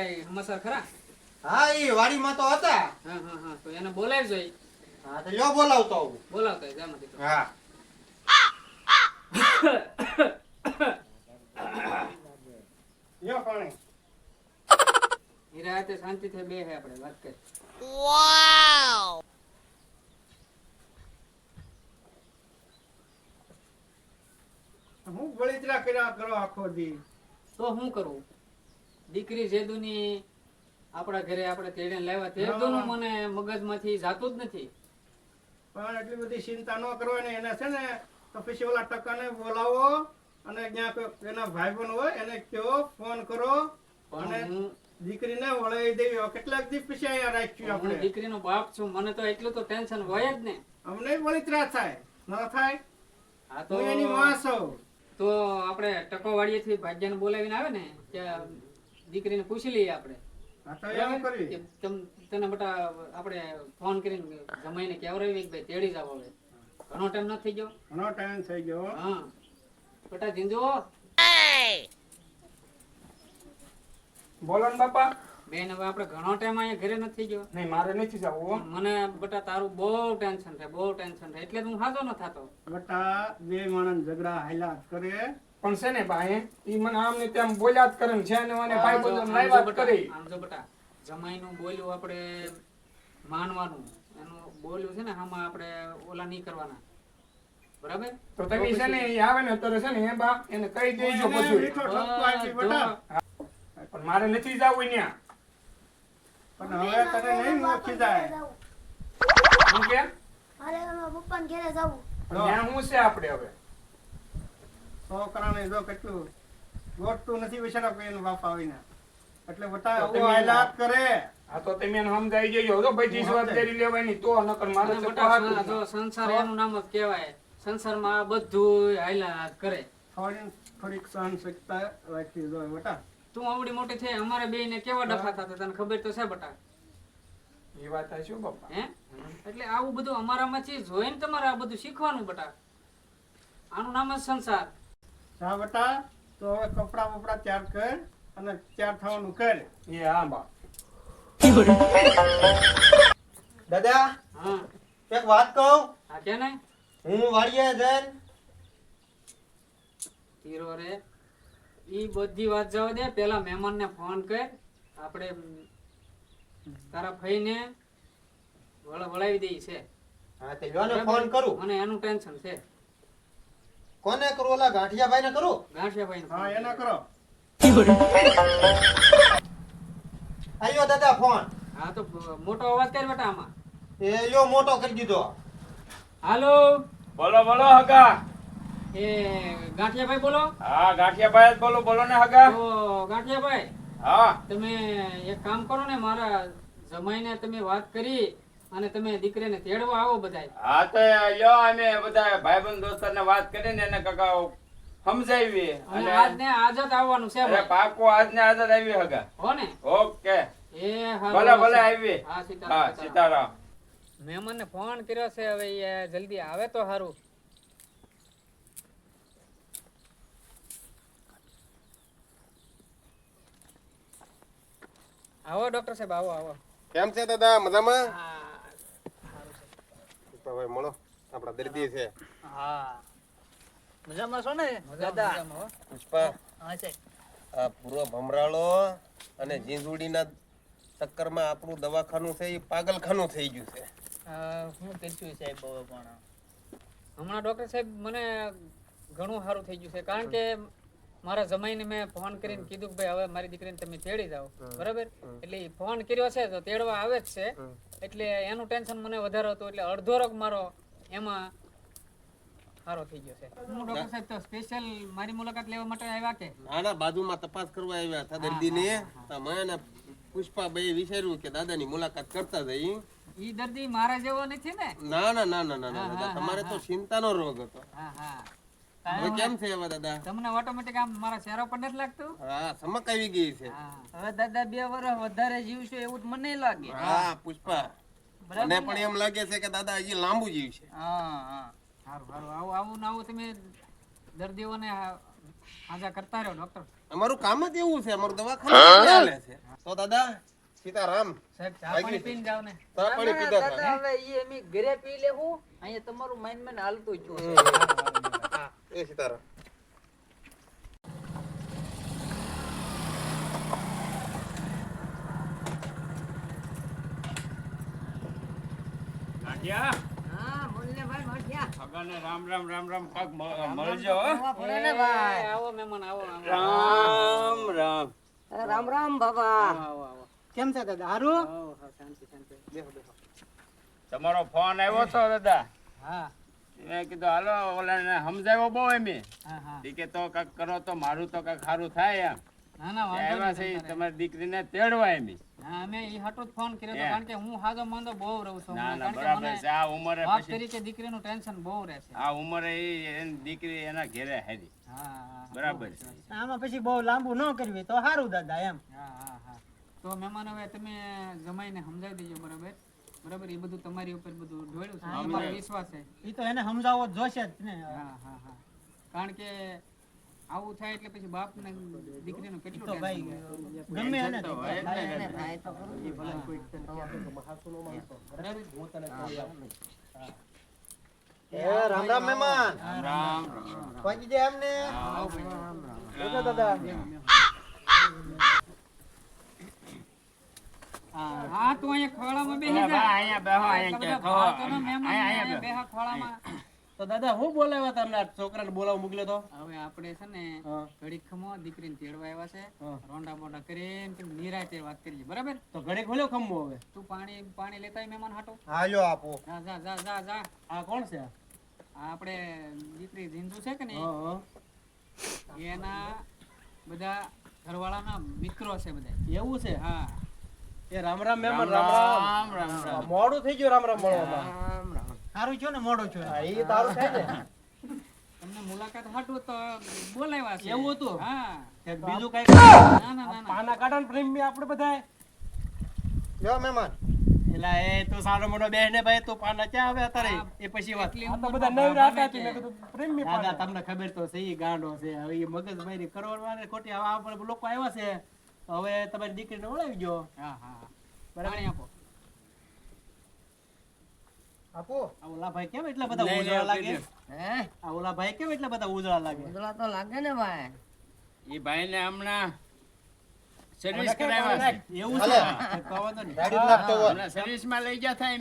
કઈ સમાચાર ખરા? હા એ વાડીમાં તો હતા. હા હા હા તો એને બોલાવજો ઈ. હા તો લ્યો બોલાવતો આવું. બોલાવતો જામાં દીકરો. હા. લ્યો પાણી. ઈ રાતે શાંતિથી બે હે આપણે વાત કરી. હું બળિતરા કર્યા કરો આખો દી? તો હું કરવું દીકરી જેદુની આપણા ઘરે આપણે તેડે લાવ્યા તેદુનું મને મગજમાંથી જાતું જ નથી. પણ એટલી બધી ચિંતા ન કરવાની એને છે ને તો પછી ઓલા ટકાને બોલાવો અને જ્યાં એના ભાઈ ભાઈબંધ હોય એને કયો ફોન કરો અને દીકરીને વળાવી દેવી કેટલાક દિવસ પછી અહીંયા રાખ્યું આપણે. દીકરીનો બાપ છું મને તો એટલું તો ટેન્શન હોય જ ને. અમને બળિતરા થાય. ન થાય. હા તો એની માં છું. તો આપણે ટકોવાડીએથી ભાગ્યને બોલાવીને આવે ને કે દીકરીને પૂછી લઈએ આપણે. તને બટા આપણે ફોન કરીને જમાઈને કેવરાવી ભાઈ તેડી જાવ હવે. ઘણો ટાઈમ ન થઈ ગયો? ઘણો ટાઈમ થઈ ગયો. હા. બટા જીંજો બોલો ને બાપા. બેન હવે આપણે ઘણો ટાઈમ અહીંયા ઘરે નથી ગયો. નહીં મારે નથી જવું હો. મને બટા તારું બહુ ટેન્શન છે બહુ ટેન્શન છે. એટલે હું હાજો ન થતો. બટા બે માણસ ઝઘડા હાલ્યા કરે. પણ છે ને ભાઈ ઈ મને આમ ને તેમ બોલ્યા જ કરે છે ને મને ભાઈ બધો લાવ્યા કરી. આમ જો બેટા જમાઈનું બોલ્યું આપણે માનવાનું. એનું બોલ્યું છે ને આમાં આપણે ઓલા નહીં કરવાના. બરાબર? તો તમે છે ને ઈ આવે ને અત્યારે છે ને એ બા એને કહી દેજો બધું પણ મારે નથી જવું ત્યાં પણ હવે તને નહીં મોખી જાય. હું કે? મારે પપ્પાને ઘરે જવું. ત્યાં શું છે આપણે હવે? છોકરાને જો કેટલું ગોઠતું નથી બિચારા કોઈ એનો બાપ આવીને એટલે બટા કરે. આ તો તમે સમજાઈ દેજો. તો ભાઈ જવાબદારી લેવાની તો નકર મારે અને તો બેટા હાથું સં- જો સંસાર એનું નામ જ કહેવાય. સંસારમાં બધું જ કરે. થોડી થોડીક સહન શક્તિ રાખવી જોઈએ બટા. તું આવડી મોટી થઈ અમારે બે ને કેવા ડખા થતા તને ખબર તો છે બટા? એ વાત શું બાપા. હે? એટલે આવું બધું અમારામાંથી જોઈને તમારે આ બધું શીખવાનું બટા. આનું નામ જ સંસાર. હા બેટા તો હવે કપડા બપડા તૈયાર કર અને તૈયાર થવાનું કર. એ હા બા. દાદા હા. એક વાત કહું? હા કે ને? હું વાડીએ જઈને હીરો રે. ઈ બધી વાત જવા દે પેલા મહેમાનને ફોન કર. આપણે તારા ભાઈને વળ વળાવી દઈ છે. હા તે લ્યો ને ફોન કરું. મને એનું ટેન્શન છે. કોને કરું ઓલા ગાંઠિયાભાઈ ને કરો? ગાંઠિયાભાઈ હા એના કરો. આયો દાદા ફોન. હા તો મોટો અવાજ કર બેટા આમાં. એ યો મોટો કરી દીધો. હાલો? બોલો બોલો હગા. એ ગાંઠિયાભાઈ બોલો? હા ગાંઠિયાભાઈ જ બોલો બોલો ને હગા. ઓ ગાંઠિયાભાઈ હા. તમે એક કામ કરો ને મારા જમાઈને તમે વાત કરી અને તમે દીકરીને તેડવા આવો બધાય. હા તો યો અમે બધા ભાઈબંધ દોસ્તરને વાત કરીને એને કાકા સમજાવી અને અને આજ ને આજ જ આવવાનું છે અરે પાકો આજને જ આવી હગા. હો ને? ઓકે. એ. ભલે ભલે આવી. હા સીતારામ હા સીતારામ. મહેમાનને ફોન કર્યો છે હવે એ જલ્દી આવે તો સારું આવો ડોક્ટર સાહેબ આવો આવો. કેમ છે દાદા? મજામાં? હા. તો હવે મળો. આપણા દર્દી છે. હા. મજામાં છો ને? દાદા. પુષ્પા હા છે. આ પૂરો ભમરાળો અને જીંજુડીના ચક્કરમાં આપણું દવાખાનું છે એ પાગલખાનું થઈ ગયું છે. હું કર્યું સાહેબ હવે પણ. હમણાં ડોક્ટર સાહેબ મને ઘણું સારું થઈ ગયું છે. કારણ કે મારા જમાઈને મેં ફોન કરીને કીધું કે ભાઈ હવે મારી દીકરીને તમે તેડી જાઓ. બરાબર? એટલે ફોન કર્યો છે તો તેડવા આવે જ છે. એટલે એનું ટેન્શન મને વધારે હતું. એટલે અડધો રોગ મારો એમાં સારો થઈ ગયો છે. હું ડોક્ટર સાહેબ તો સ્પેશિયલ મારી મુલાકાત લેવા માટે આવ્યા કે? નાના બાજુમાં તપાસ કરવા આવ્યા હતા દર્દીને. તો મેં ને પુષ્પાભાઈ વિચાર્યું કે દાદાની મુલાકાત કરતા જઈ. ઈ દર્દી મારા જેવો નથી ને? ના ના ના ના ના ના તમારે તો ચિંતાનો રોગ હતો. હા હા. હવે કેમ છે એવા દાદા? તમને ઓટોમેટિક આમ મારા ચહેરા પર નથી લાગતું? હા સમક આવી ગઈ છે. હવે દાદા બે વર્ષ વધારે જીવશો એવું મને લાગે. હા પુષ્પા. મને પણ એમ લાગે છે કે દાદા હજી લાંબુ જીવશે હા હા. સારું સારું. આવું આવું ને આવું તમે દર્દીઓને આ- કરતા રહ્યો ડોક્ટર અમારું કામ જ એવું છે અમારું દવાખાનું ચાલે છે. તો દાદા સીતારામ સાહેબ ચા પાણી પીને જાવ ને. ચા પાણી પીધા હવે ઈ એમ ઘરે પી લેવું અહીંયા તમારું માઇન્ડ મેન હાલતું જ છે એ સીતારામ રામ રામ રામ રામ કાક મ- મળજો આવો મહેમાન આવો રામ રામ. રામ રામ બાબા. કેમ છે દાદા? હારું? આવો, હા, શાંતિ શાંતિ. બેહો બેહો. તમારો ફોન આવ્યો છો દાદા? હા. મેં કીધું હાલો ઓલાને સમજાવ્યો બહુ એમ હા હા. ઈ કે તો કાક કરો તો મારું તો કાક સારું થાય એમ. આવ્યા છે તમારે. તમારી દીકરીને તેડવા એમ અમે ઈ હાટુ ફોન કર્યો હતો કારણ કે હું હાજો માંદો બહુ રહું છું. ના ના બરાબર છે. આ ઉંમરે બાપ તરીકે દીકરીનું ટેન્શન બહુ રહે છે. આ ઉંમરે ઈ એની દીકરી એના ઘેરે હેરી. હા બરાબર છે. આમાં પછી બહુ લાંબુ ન કરવી તો સારું દાદા એમ. હા હા હા. તો મહેમાન હવે તમે જમાઈને સમજાવી દેજો બરાબર. બરાબર? એ બધું તમારી ઉપર બધું ઢોળ્યું છે. અમારો વિશ્વાસ છે. એ તો એને સમજાવવો જોશે જ ને. હા હા હા. કારણ કે આવું થાય એટલે પછી બાપ ને દીકરીનું કેટલું તો ભાઈ ગમે એને તો ને એ રામ રામ મહેમાન. રામ રામ રામ. પહોંચી જાય એમને? દાદા. હા તો અહીંયા ખોળામાં બેસી જા. અહીંયા બેહો અહીંયા બેહા. ખોળામાં. તો દાદા હું બોલાવ્યા તમને છોકરાને બોલાવવા મોકલ્યો તો? હવે આપણે છે ને. ઘડીક ખમો દીકરીને તેડવા આવ્યા છે. રોંડા બોંડા કરીને નિરાંતે વાત કરીએ બરાબર? તો ઘડીક ખોલ્યો ખમો હવે. તું પાણી પાણી લેતા મહેમાન હાટો. હાલ્યો આપો. જા જા જા જા જા. આ કોણ છે? આ આપણે દીકરી જીંજુ છે કે ને. એના બધા ઘરવાળાના મિત્રો છે બધા એવું છે? હા. એ રામ રામ મહેમાન રામ રામ. રામ રામ રામ મોડું થઈ ગયું રામ રામ મળવામાં. સારું છો ને મોડું છો એ તારું થાય ને. તમને મુલાકાત હાટું તો બોલાવ્યા છે. એવું હતું? હા. કે બીજું કઈ ના ના ના ના. પાના કાઢા પ્રેમ આપણે બધા જો મહેમાન. એલા એ તું સારો મોટો બેહને ભાઈ તું પાના ક્યાં આવે અત્યારે? એ પછી વાત. તો બધા નવ હતા ભાભાને મેં કીધું પ્રેમ બી પાના તમને ખબર તો છે ઈ ગાંડો છે. હવે એ મગજ મારી કરવાની ખોટી આવા આપણે લોકો આવ્યા છે. હવે તમારી દીકરીને ઓળાવી ગયો હા હા હા. આપો. આપો. આ ઓલા ભાઈ કેમ એટલા બધા ઉજળા લાગે? હે? આ ઓલા ભાઈ કેમ એટલા બધા ઉજળા લાગે? તો લાગે ને ભાઈ. ઈ ભાઈને હમણાં સર્વિસ કરાવ્યા છે. એવું હાલે. છે કહો જ હમણાં સર્વિસમાં લઈ ગયા થાય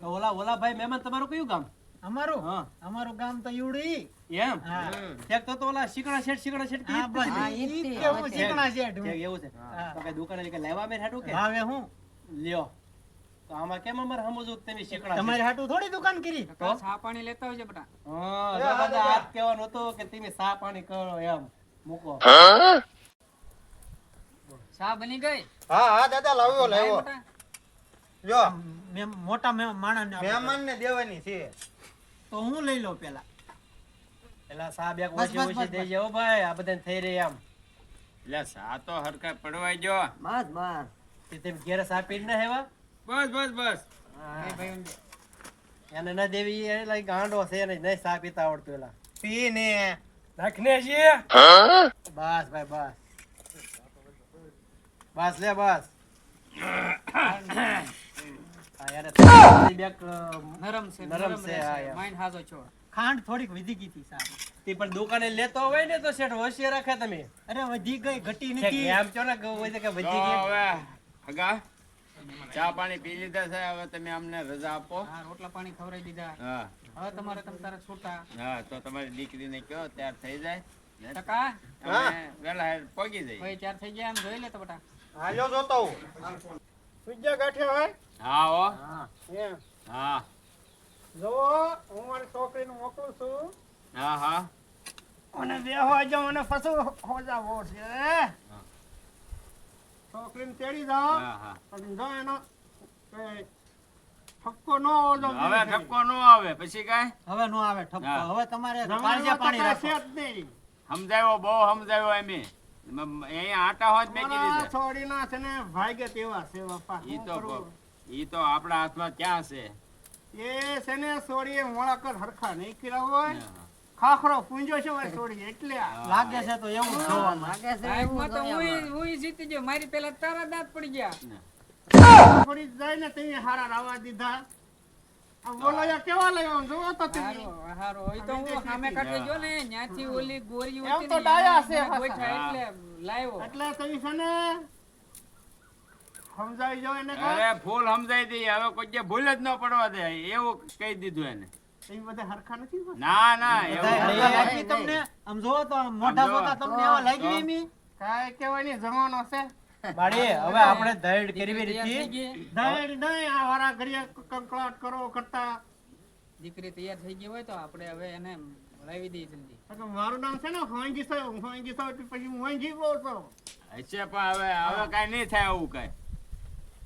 ઓલા ઓલા ભાઈ મહેમાન તમારું કયું ગામ? અમારું? અમારું ગામ તો યુડી. એમ? હા. ઠેક તો ઓલા શીકણા શેઠ શીકણા શેઠ હા બસ. છે. ઈ કે હું શીખણા શેઠ હું. એવું છે. તો કઈ દુકાને કે લેવા મેં હાટું કે? હવે હું? લ્યો. તો આમાં કેમ અમાર સમજો તમે શીકણા? તમારી હાટું થોડી દુકાન કરી? તો સા પાણી લેતા આવજો બેટા. હા, દાદા આ જ કહેવાનું હતું કે તમે સા પાણી કરો એમ. મૂકો. સા બની ગઈ? હા હા દાદા લાવ્યો લાવ્યો જો. લ્યો મેં મોટા મહેમાન ને દેવાની છે. તો હું લઈ લઉં પેલા. પેલા સાહેબ એક ઓછી ઓછી દઈ જાઓ ભાઈ આ બધાને થઈ રહી એમ. એટલે સા તો હરખા પડવાઈ જો બસ બસ તે તેમ ઘેર સાપી ન ના હેવા? બસ બસ બસ. એ ભાઈઓને એને ના દેવી એ like ગાંડો છે ને નહીં સા પીતા આવડતું એલા. પી ને. નાખને છે. બસ ભાઈ બસ. બસ લે બસ. અ, નરમ છે નરમ છે. માઇન્ડ હાજો છો. ખાંડ થોડીક વધી ગઈ હતી સાહેબ. તે પણ દુકાને લેતો હોય ને તો શેઠ હોશિયાર રાખે તમે. અરે વધી ગઈ ઘટી નથી. એમ છો ને કહું હોય કે વધી ગઈ? હવે હગા ચા પાણી પી લીધા છે હવે તમે અમને રજા આપો. હા રોટલા પાણી ખવડાવી દીધા. હા. હવે તમારે તમ તારે છૂટા. હા તો તમારી દીકરીને કયો ત્યાર થઈ જાય? ટકા અમે વહેલા પોગી જાય ભાઈ ચાર થઈ ગયા એમ જોઈ લે તો બેટા. હાલ્યો જોતો હું. સુજ્યા ગાંઠિયા હોય? હા હો. એમ હા. જો હું મારી છોકરીને મોકલું છું. હા હા. અને બેહવા જાઉં અને પાછું હોજાવો છે છોકરીને તેડી જાઓ. હા હા. અને જો એનો ઠપકો ન હવે ઠપકો નો આવે પછી કાય હવે નો આવે ઠપકો. હવે તમારે પાણી રાખો. સમજાવ્યો બહુ સમજાયો એમ. અહીંયા આટા હોય મેકી મારા દીધા. છોડીના છે ને ભાગ્ય તેવા છે બાપા ઈ તો કરવું? ઈ તો આપણા હાથમાં ક્યાં છે? એ છે ને સોડીએ મોળાક જ હરખા નહીં કર્યા હોય. ખાખરો પૂંજો છે ભાઈ સોડી એટલે લાગે છે તો એવું જ જોવામાં. લાગે છે એવું તો હું હુંય જીતી ગયો. મારી પેલા તારા દાંત પડી ગયા. થોડી જાય ને તે હારા રાવા દીધા. બોલો યાર કેવા લઈ જો તો તમે. હારો હારો. હોય તો હું સામે કાઢે જો ને ન્યાથી ઓલી ગોરી એમ તો ડાયા છે એના પાછા. ગોઈઠા એટલે લાવ્યો. એટલે તમે છે ને સમજાવી જાવ એને અરે ફૂલ સમજાઈ દઈએ હવે કોઈ જે ભૂલ જ ન પડવા દે એવું કહી દીધું એને? ના ના એવું તમને? આમ તો તમને એવા જમાનો છે? બાળી હવે આપણે કરવી રીતી નહીં આ વારા ઘડીએ કંકળાટ કરો કરતા. દીકરી તૈયાર થઈ ગઈ હોય તો આપણે હવે એને લાવી દઈએ જલ્દી. મારું નામ છે ને સાહેબ સાહેબ પછી હું હોંજી બોલ છું પણ હવે હવે કાઈ નહીં થાય આવું કાંઈ.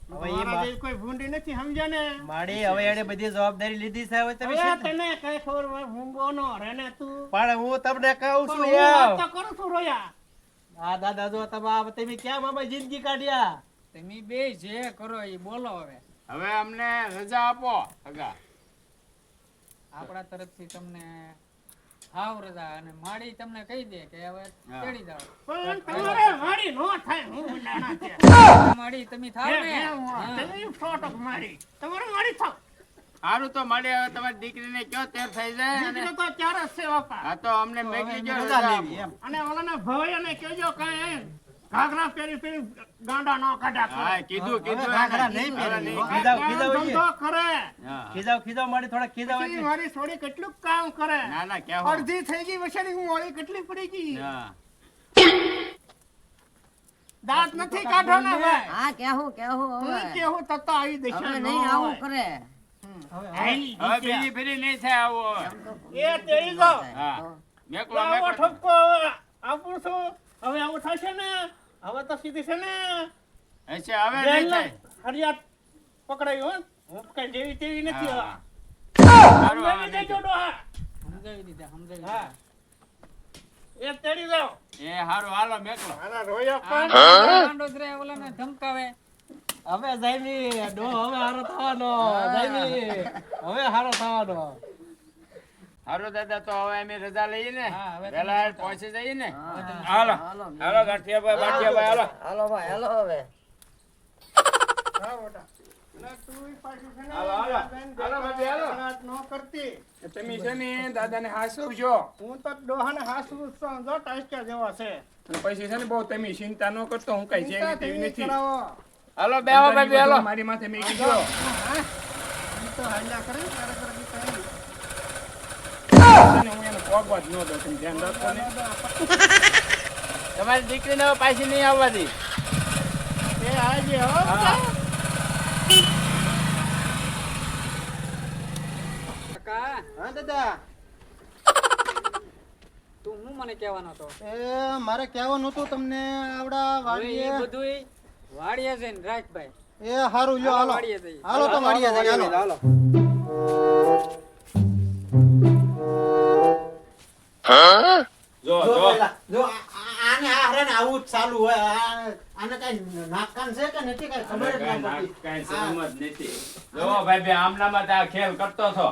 હવે ઈ મારા બા- જેવી કોઈ ભૂંડી નથી સમજ્યા ને બાળી હવે એને બધી જવાબદારી લીધી છે હવે તમે તને કઈ ખબર ભૂંગો નો રે તું? પણ હું તમને કહું છું યાર તો કરું છું રોયા. આ દાદા જો તમે આ તમે ક્યાં મામા જિંદગી કાઢ્યા? તમે બે જે કરો એ બોલો હવે. હવે અમને રજા આપો અગા. આપણા તરફથી તમને હાવ રજા અને માડી તમને કહી દે કે હવે ચડી જાવ પણ તમારે મારી નો થાય હું નાના છે. માડી તમે થાવ ને. હે, હું આ હા. તમે ફોટો મારી. તમારે મારી થાવ. સારું તો મળે હવે તમારી દીકરીને કયો તેર થઈ જાય અને તો ચાર જ છે બાપા. આ તો અમને મેગી જો રજા રજા લેવી અને ઓલાને કાંઈ ઘાઘરા પહેરી પહેરી ગાંડા નો કાઢ્યા હા કીધું કીધું ઘાઘરા નહીં પહેરી. ખીજાવ, કામ ખીજાવ ધંધો કરે. હા. ખીજાવ ખીજાવ મારી થોડા ખીજાવ એટલે. મારી છોડી કેટલું કામ કરે. ના ના કેવો અડધી થઈ ગઈ પછી હું ઓળી કેટલી પડી ગઈ? હા દાંત નથી કાઢો ને હવે હા કેહું કેવું હું હવે. કેવું તતો આવી દેશે હવે નહીં આવું. કરે. હવે બીજી ફેરી નહીં થાય આવો એ તેડી ગો હા. મેકલો મેકલો. ઠપકો આપું છું. હવે આવું થશે ને. હવે તો સીધી છે ને. હશે હવે નહીં થાય. ફરિયાદ પકડાયો હો. હું કઈ જેવી તેવી નથી હવે. સમજાવી દેજો ડોહા. સમજાવી દીધા સમજાવી હા. એ તેડી જાઓ. એ હારું હાલો મેકલો. આના રોયા પણ. માંડોદરા ઓલાને ધમકાવે. હવે જાયમી ડો હવે હારો થવાનો જાયમી. હવે હારો થવાનો. હારું દાદા તો હવે અમે રજા લઈએ ને હા, હવે પહોંચી જઈએ ને હાલો. હાલો ગાંઠિયાભાઈ બાઠિયાભાઈ હાલો. હાલો ભાઈ હાલો હવે. હા, બેટા. તમે છે ને દાદાને હાસવજો. હું તો ડોહાને હાસવું છું. જો ટાઈસ્કા જેવા છે. અને પછી છે ને બહુ તમે ચિંતા ન કરતો હું કઈ જેવી તેવી નથી. હાલો મારી માથે મેં કીધું તો હાલ્યા કરે ત્યારે કરે હું એને પગવા જ ન દઉં તમે ધ્યાન રાખો ને. તમારી દીકરીને પાછી નહીં આવવા દી એ આજે હો કાકા હા દાદા. તું હું મને કહેવાનો હતો? એ મારે કહેવાનું હતું તમને આવડા વાડીએ. બધુંય વાડીએ જઈને રાખ ભાઈ. એ હારું લ્યો હાલો વાડીએ જઈએ. હાલો તો વાડીએ જઈએ હાલો. જો જો જો. આને આ હરે આવું જ ચાલુ હોય. આ- આને કઈ નાકાન છે કે નથી કઈ? ખબર જ ના ના- પડતી કાંઈ સમજ નથી. જો ભાઈ આમનામાં તો આ ખેલ કરતો છો.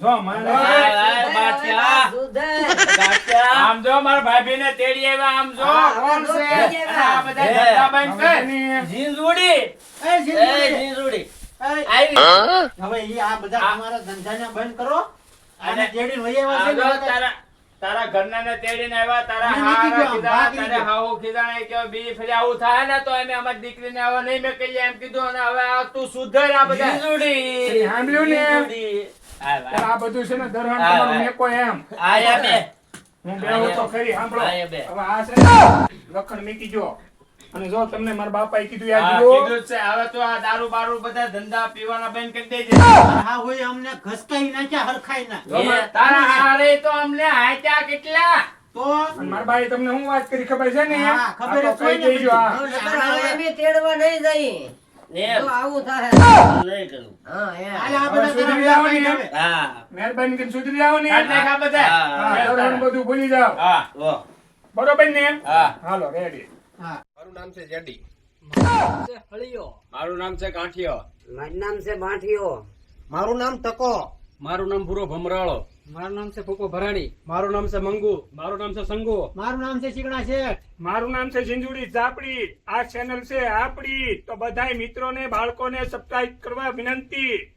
જો મારે આમ જો મારા ભાભી ને તેડી આવ્યા આમ જો. કોણ છે? આ બધા ધંધાબાઈ છે. એ જીંદુડી, હવે ઈ આ બધા તમારા ધંધાને બંધ કરો. અને અને જેડી આવ્યા છે ને તારા તારા ઘરના ને તેડીને આવ્યા તારા હારા કીધા તારે. કીધા ને કે બીજી ફેરી આવું થાય ને તો અમે અમારી દીકરીને હવે નહીં મેં કહીએ એમ કીધું અને હવે તું સુધર આ બધા. સાંભળ્યું ને? ત્યારે આ બધું છે ને દરવાન તમારું મેકો એમ. હું બેહું તો ખરી સાંભળો. હવે આ છે લખણ મીકી જો અને જો તમને મારા બાપાએ કીધું યાદ હા, કીધું છે. હવે તો આ દારૂ બારૂ બધા ધંધા પીવાના બંધ કરી દેજે. હા હોય અમને ઘસકાઈ નાખ્યા હરખાઈ ના. તારા હારે તો અમને હાચ્યા કેટલા? તો? મારા બાએ તમને શું વાત કરી ખબર છે ને ખબર આ તો જ હોય કહી ને દેજો, હા. તેડવા નહીં જઈ મહેરબાની કરીને સુધરી જાઓ ને. બધા. ભૂલી જાઓ. બરોબર ને? હાલો રેડી મારું નામ છે જેડી. હળિયો. મારું નામ છે કાંઠિયો મારું નામ છે બાંઠિયો મારું નામ ટકો મારું નામ ભૂરો ભમરાળો. મારું નામ છે ફૂકો ભરાડી મારું નામ છે મંગુ. મારું નામ છે સંગુ. મારું નામ છે ચીકણા શેઠ. મારું નામ છે સિંજુડી ચાપડી આ ચેનલ છે આપડી. તો બધાય મિત્રોને બાળકોને સબસ્ક્રાઇબ કરવા વિનંતી.